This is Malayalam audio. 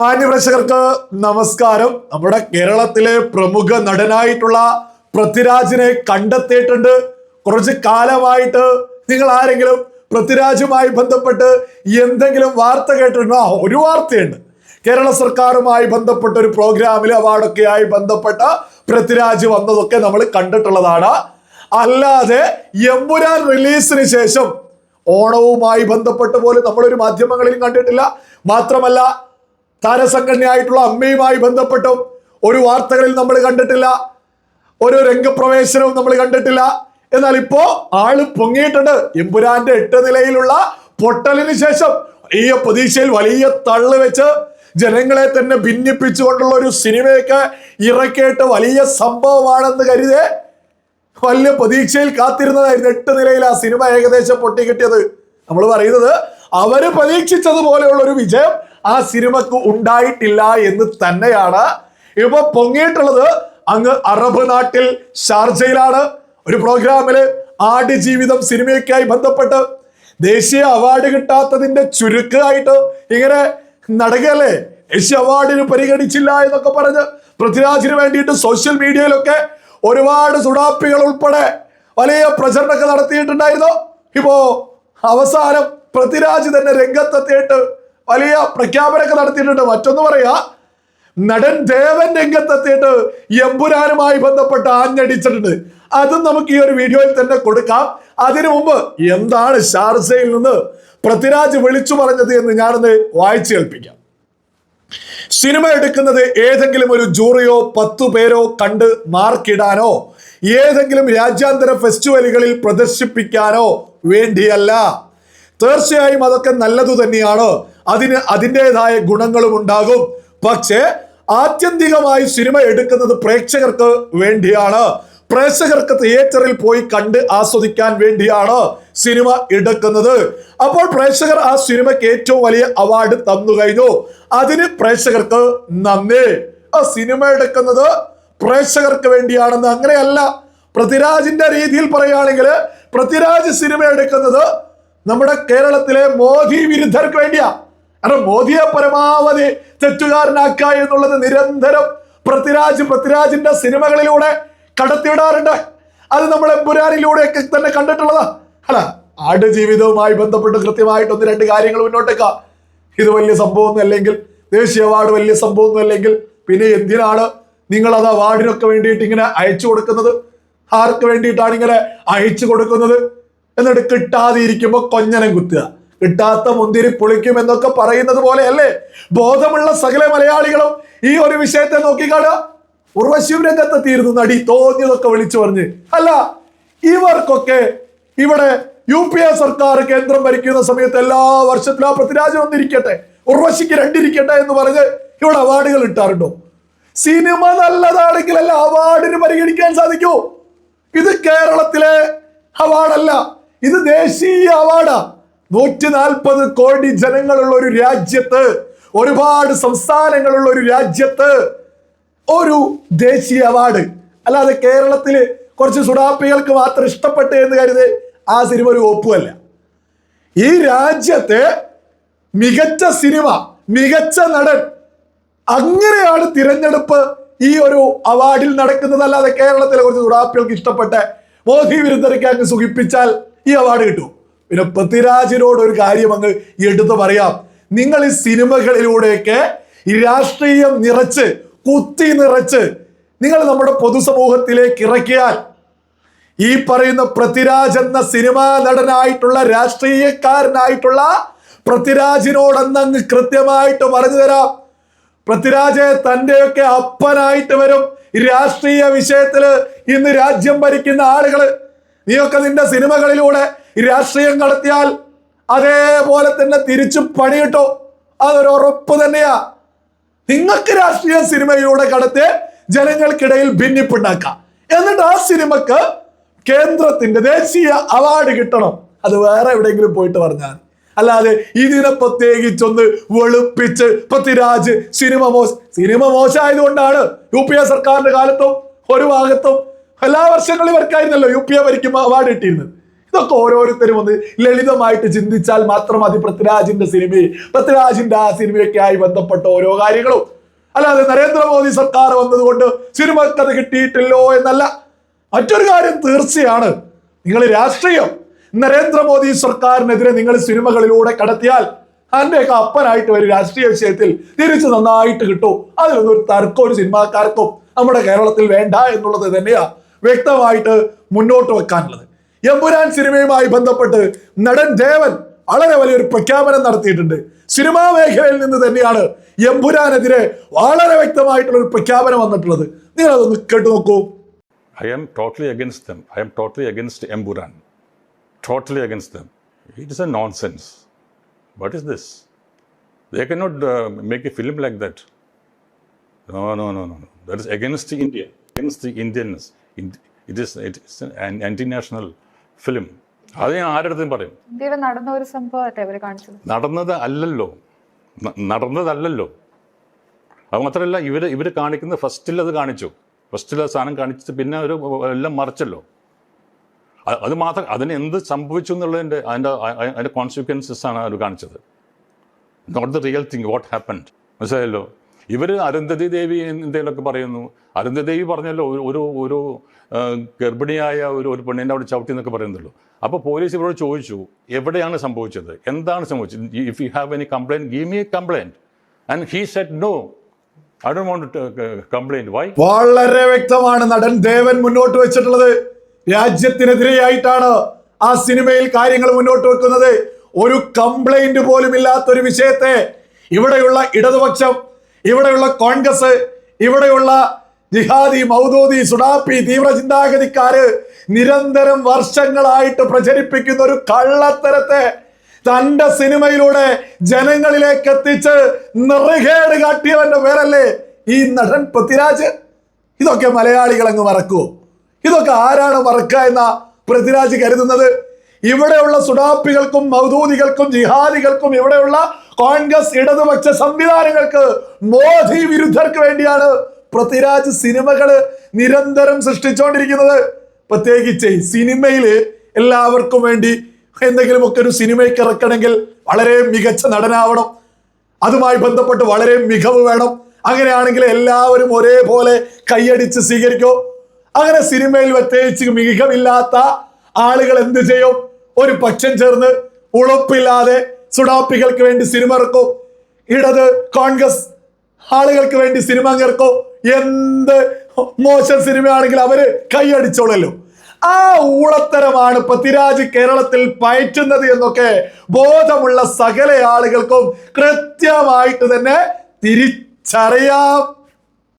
മാന്യപ്രേക്ഷകർക്ക് നമസ്കാരം. നമ്മുടെ കേരളത്തിലെ പ്രമുഖ നടനായിട്ടുള്ള പൃഥ്വിരാജിനെ കണ്ടെത്തിയിട്ടുണ്ട്. കുറച്ച് കാലമായിട്ട് നിങ്ങൾ ആരെങ്കിലും പൃഥ്വിരാജുമായി ബന്ധപ്പെട്ട് എന്തെങ്കിലും വാർത്ത കേട്ടിട്ടുണ്ടോ? ഒരു വാർത്തയുണ്ട്. കേരള സർക്കാരുമായി ബന്ധപ്പെട്ട ഒരു പ്രോഗ്രാമിൽ അവാർഡൊക്കെയായി ബന്ധപ്പെട്ട പൃഥ്വിരാജ് വന്നതൊക്കെ നമ്മൾ കണ്ടിട്ടുള്ളതാണ്. അല്ലാതെ എമ്പുരാൻ റിലീസിന് ശേഷം ഓണവുമായി ബന്ധപ്പെട്ട് പോലും നമ്മളൊരു മാധ്യമങ്ങളിൽ കണ്ടിട്ടില്ല. മാത്രമല്ല താരസംഘടനയായിട്ടുള്ള അമ്മയുമായി ബന്ധപ്പെട്ടും ഒരു വാർത്തകളിൽ നമ്മൾ കണ്ടിട്ടില്ല ഒരു രംഗപ്രവേശനവും നമ്മൾ കണ്ടിട്ടില്ല. എന്നാൽ ഇപ്പോ ആൾ പൊങ്ങിയിട്ടുണ്ട്. എമ്പുരാന്റെ എട്ട് നിലയിലുള്ള പൊട്ടലിന് ശേഷം ഈ പ്രതീക്ഷയിൽ വലിയ തള്ളു വെച്ച് ജനങ്ങളെ തന്നെ ഭിന്നിപ്പിച്ചുകൊണ്ടുള്ള ഒരു സിനിമയൊക്കെ ഇറക്കിയിട്ട് വലിയ സംഭവമാണെന്ന് കരുതേ വലിയ പ്രതീക്ഷയിൽ കാത്തിരുന്നതായിരുന്നു എട്ട് നിലയിൽ ആ സിനിമ ഏകദേശം പൊട്ടിക്കിട്ടിയത്. നമ്മൾ പറയുന്നത് അവർ പ്രതീക്ഷിച്ചതുപോലെയുള്ള ഒരു വിജയം ആ സിനിമക്ക് ഉണ്ടായിട്ടില്ല എന്ന് തന്നെയാണ് ഇപ്പൊ പൊങ്ങിയിട്ടുള്ളത്. അങ്ങ് അറബ് നാട്ടിൽ ഷാർജയിലാണ്. ഒരു പ്രോഗ്രാമിൽ ആടുജീവിതം സിനിമയൊക്കെയായി ബന്ധപ്പെട്ട് ദേശീയ അവാർഡ് കിട്ടാത്തതിന്റെ ചുരുക്കമായിട്ട് ഇങ്ങനെ നടകല്ലേ ദേശീയ അവാർഡിന് പരിഗണിച്ചില്ല എന്നൊക്കെ പറഞ്ഞ് പൃഥ്വിരാജിന് വേണ്ടിയിട്ട് സോഷ്യൽ മീഡിയയിലൊക്കെ ഒരുപാട് സുഡാപ്പികൾ ഉൾപ്പെടെ വലിയ പ്രചരണമൊക്കെ നടത്തിയിട്ടുണ്ടായിരുന്നു. ഇപ്പോ അവസാനം പൃഥ്വിരാജ് തന്നെ രംഗത്തെത്തിയിട്ട് വലിയ പ്രഖ്യാപനമൊക്കെ നടത്തിയിട്ടുണ്ട്. മറ്റൊന്ന് പറയാ നടൻ ദേവൻ രംഗത്തെത്തിയിട്ട് എമ്പുരാനുമായി ബന്ധപ്പെട്ട് ആഞ്ഞടിച്ചിട്ടുണ്ട്. അതും നമുക്ക് ഈ ഒരു വീഡിയോയിൽ തന്നെ കൊടുക്കാം. അതിനു മുമ്പ് എന്താണ് ഷാർസയിൽ നിന്ന് പൃഥ്വിരാജ് വിളിച്ചു പറഞ്ഞത് എന്ന് ഞാനൊന്ന് വായിച്ചു കേൾപ്പിക്കാം. സിനിമ എടുക്കുന്നത് ഏതെങ്കിലും ഒരു ജൂറിയോ പത്തു പേരോ കണ്ട് മാർക്കിടാനോ ഏതെങ്കിലും രാജ്യാന്തര ഫെസ്റ്റിവലുകളിൽ പ്രദർശിപ്പിക്കാനോ വേണ്ടിയല്ല. തീർച്ചയായും അതൊക്കെ നല്ലതു തന്നെയാണ്. അതിന് അതിന്റെതായ ഗുണങ്ങളും ഉണ്ടാകും. പക്ഷേ ആത്യന്തികമായി സിനിമ എടുക്കുന്നത് പ്രേക്ഷകർക്ക് വേണ്ടിയാണ്. പ്രേക്ഷകർക്ക് തിയേറ്ററിൽ പോയി കണ്ട് ആസ്വദിക്കാൻ വേണ്ടിയാണ് സിനിമ എടുക്കുന്നത്. അപ്പോൾ പ്രേക്ഷകർ ആ സിനിമയ്ക്ക് ഏറ്റവും വലിയ അവാർഡ് തന്നു കഴിഞ്ഞു. അതിന് പ്രേക്ഷകർക്ക് നന്ദി. ആ സിനിമ എടുക്കുന്നത് പ്രേക്ഷകർക്ക് വേണ്ടിയാണെന്ന് അങ്ങനെയല്ല. പൃഥ്വിരാജിന്റെ രീതിയിൽ പറയുകയാണെങ്കിൽ പൃഥ്വിരാജ് സിനിമ എടുക്കുന്നത് നമ്മുടെ കേരളത്തിലെ മോദി വിരുദ്ധർക്ക് വേണ്ടിയാ. കാരണം മോദിയെ പരമാവധി തെറ്റുകാരനാക്കുക എന്നുള്ളത് നിരന്തരം പൃഥ്വിരാജ് പൃഥ്വിരാജിന്റെ സിനിമകളിലൂടെ കടത്തിവിടാറുണ്ട്. അത് നമ്മൾ എമ്പുരാനിലൂടെയൊക്കെ തന്നെ കണ്ടിട്ടുള്ളതാ. അല്ല ആടുജീവിതവുമായി ബന്ധപ്പെട്ട് കൃത്യമായിട്ട് ഒന്ന് രണ്ട് കാര്യങ്ങൾ മുന്നോട്ടേക്കാം ഇത് വലിയ സംഭവമൊന്നും അല്ലെങ്കിൽ ദേശീയ അവാർഡ് വലിയ സംഭവമൊന്നും അല്ലെങ്കിൽ പിന്നെ എന്തിനാണ് നിങ്ങൾ അത് അവാർഡിനൊക്കെ വേണ്ടിയിട്ട് ഇങ്ങനെ അയച്ചു കൊടുക്കുന്നത്? ആർക്ക് വേണ്ടിയിട്ടാണ് ഇങ്ങനെ അയച്ചു കൊടുക്കുന്നത്? എന്നിട്ട് കിട്ടാതെ ഇരിക്കുമ്പോൾ കൊഞ്ഞനം കുത്തുക. കിട്ടാത്ത മുന്തിരി പൊളിക്കും എന്നൊക്കെ പറയുന്നത് പോലെ അല്ലേ ബോധമുള്ള സകല മലയാളികളും ഈ ഒരു വിഷയത്തെ നോക്കിക്കാണുക. ഉർവശിയും രംഗത്തെത്തിയിരുന്നു നടി തോന്നിയതൊക്കെ വിളിച്ചു പറഞ്ഞ്. അല്ല ഇവർക്കൊക്കെ ഇവിടെ യു പി എ സർക്കാർ കേന്ദ്രം ഭരിക്കുന്ന സമയത്ത് എല്ലാ വർഷത്തിലും ആ പൃഥ്വിരാജ് വന്നിരിക്കട്ടെ ഉർവശിക്ക് രണ്ടിരിക്കട്ടെ എന്ന് പറഞ്ഞ് ഇവിടെ അവാർഡുകൾ ഇട്ടാറുണ്ടോ? സിനിമ നല്ലതാണെങ്കിൽ അല്ല അവാർഡിന് പരിഗണിക്കാൻ സാധിക്കൂ. ഇത് കേരളത്തിലെ അവാർഡല്ല ഇത് ദേശീയ അവാർഡാ. നൂറ്റി നാൽപ്പത് കോടി ജനങ്ങളുള്ള ഒരു രാജ്യത്ത് ഒരുപാട് സംസ്ഥാനങ്ങളുള്ള ഒരു രാജ്യത്ത് ഒരു ദേശീയ അവാർഡ്. അല്ലാതെ കേരളത്തിൽ കുറച്ച് സുഡാപ്പികൾക്ക് മാത്രം ഇഷ്ടപ്പെട്ട് എന്ന് കരുതി ആ സിനിമ ഒരു ഒപ്പുമല്ല ഈ രാജ്യത്തെ മികച്ച സിനിമ മികച്ച നടൻ അങ്ങനെയാണ് തിരഞ്ഞെടുപ്പ് ഈ ഒരു അവാർഡിൽ നടക്കുന്നത് അല്ലാതെ കേരളത്തിലെ കുറച്ച് സുഡാപ്പികൾക്ക് ഇഷ്ടപ്പെട്ട മോദി വിരുദ്ധരയ്ക്ക് അങ്ങ് സുഖിപ്പിച്ചാൽ ഈ അവാർഡ് കിട്ടും പിന്നെ പൃഥ്വിരാജിനോട് ഒരു കാര്യം അങ്ങ് എടുത്തു പറയാം. നിങ്ങൾ ഈ സിനിമകളിലൂടെയൊക്കെ ഈ രാഷ്ട്രീയം നിറച്ച് കുത്തി നിറച്ച് നിങ്ങൾ നമ്മുടെ പൊതുസമൂഹത്തിലേക്ക് ഇറക്കിയാൽ ഈ പറയുന്ന പൃഥ്വിരാജ് എന്ന സിനിമാ നടനായിട്ടുള്ള രാഷ്ട്രീയക്കാരനായിട്ടുള്ള പൃഥ്വിരാജിനോടെന്നങ്ങ് കൃത്യമായിട്ട് പറഞ്ഞു തരാം. പൃഥ്വിരാജ് തന്റെയൊക്കെ അപ്പനായിട്ട് വരും രാഷ്ട്രീയ വിഷയത്തിൽ ഇന്ന് രാജ്യം ഭരിക്കുന്ന ആളുകൾ. നീയൊക്കെ നിന്റെ സിനിമകളിലൂടെ രാഷ്ട്രീയം കടത്തിയാൽ അതേപോലെ തന്നെ തിരിച്ചു പണിയിട്ടോ. അതൊരു ഉറപ്പ് തന്നെയാ. നിങ്ങൾക്ക് രാഷ്ട്രീയ സിനിമയിലൂടെ കടത്തി ജനങ്ങൾക്കിടയിൽ ഭിന്നിപ്പുണ്ടാക്കാം. എന്നിട്ട് ആ സിനിമക്ക് കേന്ദ്രത്തിന്റെ ദേശീയ അവാർഡ് കിട്ടണം. അത് വേറെ എവിടെയെങ്കിലും പോയിട്ട് പറഞ്ഞാൽ അല്ലാതെ ഇതിനെ പ്രത്യേകിച്ചൊന്ന് വെളുപ്പിച്ച് പൃഥ്വിരാജ് സിനിമ മോശ സിനിമ മോശമായതുകൊണ്ടാണ് യു പി എ സർക്കാരിന്റെ കാലത്തും ഒരു ഭാഗത്തും എല്ലാ വർഷങ്ങളും ഇവർക്കായിരുന്നല്ലോ യു പി എ ഭരിക്കുമ്പോൾ അവാർഡ് കിട്ടിയിരുന്നത്. ഇതൊക്കെ ഓരോരുത്തരും ഒന്ന് ലളിതമായിട്ട് ചിന്തിച്ചാൽ മാത്രം മതി പൃഥ്വിരാജിന്റെ സിനിമയും പൃഥ്വിരാജിന്റെ ആ സിനിമയൊക്കെ ബന്ധപ്പെട്ട ഓരോ കാര്യങ്ങളും. അല്ലാതെ നരേന്ദ്രമോദി സർക്കാർ വന്നതുകൊണ്ട് സിനിമക്കത് കിട്ടിയിട്ടില്ലോ എന്നല്ല. മറ്റൊരു കാര്യം തീർച്ചയാണ്. നിങ്ങൾ രാഷ്ട്രീയം. നരേന്ദ്രമോദി സർക്കാരിനെതിരെ നിങ്ങൾ സിനിമകളിലൂടെ കടത്തിയാൽ അതിന്റെയൊക്കെ അപ്പനായിട്ട് ഒരു രാഷ്ട്രീയ വിഷയത്തിൽ തിരിച്ച് നന്നായിട്ട് കിട്ടും. അതിലൊന്നും ഒരു തർക്കം ഒരു സിനിമാക്കാർക്കും നമ്മുടെ കേരളത്തിൽ വേണ്ട എന്നുള്ളത് തന്നെയാ വ്യക്തമായിട്ട് മുന്നോട്ട് വെക്കാനുള്ളത്. എമ്പുരാൻ സിനിമയുമായി ബന്ധപ്പെട്ട് നടൻ ദേവൻ വളരെ വലിയൊരു പ്രഖ്യാപനം നടത്തിയിട്ടുണ്ട്. സിനിമാ മേഖലയിൽ നിന്ന് തന്നെയാണ് എമ്പുരാനെതിരെ വളരെ വ്യക്തമായിട്ടുള്ള ഒരു പ്രഖ്യാപനം വന്നിട്ടുള്ളത്. നിങ്ങൾ അതൊന്ന് കേട്ടു നോക്കൂ. I am totally against them I am totally against Empuraan totally against them it is a nonsense what is this they cannot make a film like that no no no no that against against India against the Indians it is it is anti national anti-national അത് ഞാൻ ആരുടെ പറയും. നടന്ന ഒരു സംഭവം നടന്നത് അല്ലല്ലോ. നടന്നതല്ലല്ലോ. അത് മാത്രമല്ല ഇവർ ഇവർ കാണിക്കുന്ന ഫസ്റ്റിൽ അത് കാണിച്ചു. ഫസ്റ്റിൽ ആ സാധനം കാണിച്ചിട്ട് പിന്നെ ഒരു എല്ലാം മറിച്ചല്ലോ. അത് മാത്രം അതിന് എന്ത് സംഭവിച്ചു എന്നുള്ളതിന്റെ അതിന്റെ അതിന്റെ അ- അതിന്റെ കോൺസിക്വൻസസ് ആണ് അവർ കാണിച്ചത്. Not the real thing what happened മനസ്സിലായല്ലോ? ഇവർ അരുന്ധതി ദേവി എന്തെങ്കിലുമൊക്കെ പറയുന്നു. അരുന്ധതി ദേവി പറഞ്ഞല്ലോ ഒരു ഒരു ഗർഭിണിയായ ഒരു ഒരു പെണ്ണിന്റെ അവിടെ ചവിട്ടി എന്നൊക്കെ പറയുന്നുള്ളൂ. അപ്പോൾ പോലീസ് ഇവരോട് ചോദിച്ചു എവിടെയാണ് സംഭവിച്ചത്? എന്താണ് സംഭവിച്ചത്? If you have any complaint give me complaint and he said no I don't complaint why വളരെ വ്യക്തമാണ് നടൻ ദേവൻ മുന്നോട്ട് വെച്ചിട്ടുള്ളത്. രാജ്യത്തിനെതിരെയായിട്ടാണ് ആ സിനിമയിൽ കാര്യങ്ങൾ മുന്നോട്ട് വെക്കുന്നത്. ഒരു കംപ്ലൈന്റ് പോലും ഇല്ലാത്ത ഒരു വിഷയത്തെ ഇവിടെയുള്ള ഇടതുപക്ഷം ഇവിടെയുള്ള കോൺഗ്രസ് ഇവിടെയുള്ള ജിഹാദി മൗദൂദി സുഡാപ്പി തീവ്ര ചിന്താഗതിക്കാര് നിരന്തരം വർഷങ്ങളായിട്ട് പ്രചരിപ്പിക്കുന്ന ഒരു കള്ളത്തരത്തെ തന്റെ സിനിമയിലൂടെ ജനങ്ങളിലേക്ക് എത്തിച്ച് നിറകേട് കാട്ടിയവന്റെ പേരല്ലേ ഈ നടൻ പൃഥ്വിരാജ്? ഇതൊക്കെ മലയാളികൾ അങ്ങ് മറക്കൂ. ഇതൊക്കെ ആരാണ് മറക്കുക എന്ന പൃഥ്വിരാജ് കരുതുന്നത്? ഇവിടെയുള്ള സുഡാപ്പികൾക്കും മൗദൂദികൾക്കും ജിഹാദികൾക്കും ഇവിടെയുള്ള കോൺഗ്രസ് ഇടതുപക്ഷ സംവിധാനങ്ങൾക്ക് മോദി വിരുദ്ധർക്ക് വേണ്ടിയാണ് പൃഥ്വിരാജ് സിനിമകൾ നിരന്തരം സൃഷ്ടിച്ചുകൊണ്ടിരിക്കുന്നത് പ്രത്യേകിച്ച് ഈ സിനിമയിൽ എല്ലാവർക്കും വേണ്ടി എന്തെങ്കിലുമൊക്കെ ഒരു സിനിമയ്ക്ക് ഇറക്കണമെങ്കിൽ വളരെ മികച്ച നടനാവണം. അതുമായി ബന്ധപ്പെട്ട് വളരെ മികവ് വേണം. അങ്ങനെയാണെങ്കിൽ എല്ലാവരും ഒരേപോലെ കൈയടിച്ച് സ്വീകരിക്കും. അങ്ങനെ സിനിമയിൽ പ്രത്യേകിച്ച് മികവില്ലാത്ത ആളുകൾ എന്ത് ചെയ്യും? ഒരു പക്ഷം ചേർന്ന് ഉളപ്പില്ലാതെ സുഡാപ്പികൾക്ക് വേണ്ടി സിനിമ ഇറക്കോ? ഇടത് കോൺഗ്രസ് ആളുകൾക്ക് വേണ്ടി സിനിമ ഇറക്കോ? എന്ത് മോശം സിനിമയാണെങ്കിൽ അവർ കൈയടിച്ചോളല്ലോ. ആ ഊളത്തരമാണ് പൃഥ്വിരാജ് കേരളത്തിൽ പയറ്റുന്നത് എന്നൊക്കെ ബോധമുള്ള സകല ആളുകൾക്കും കൃത്യമായിട്ട് തന്നെ തിരിച്ചറിയാം.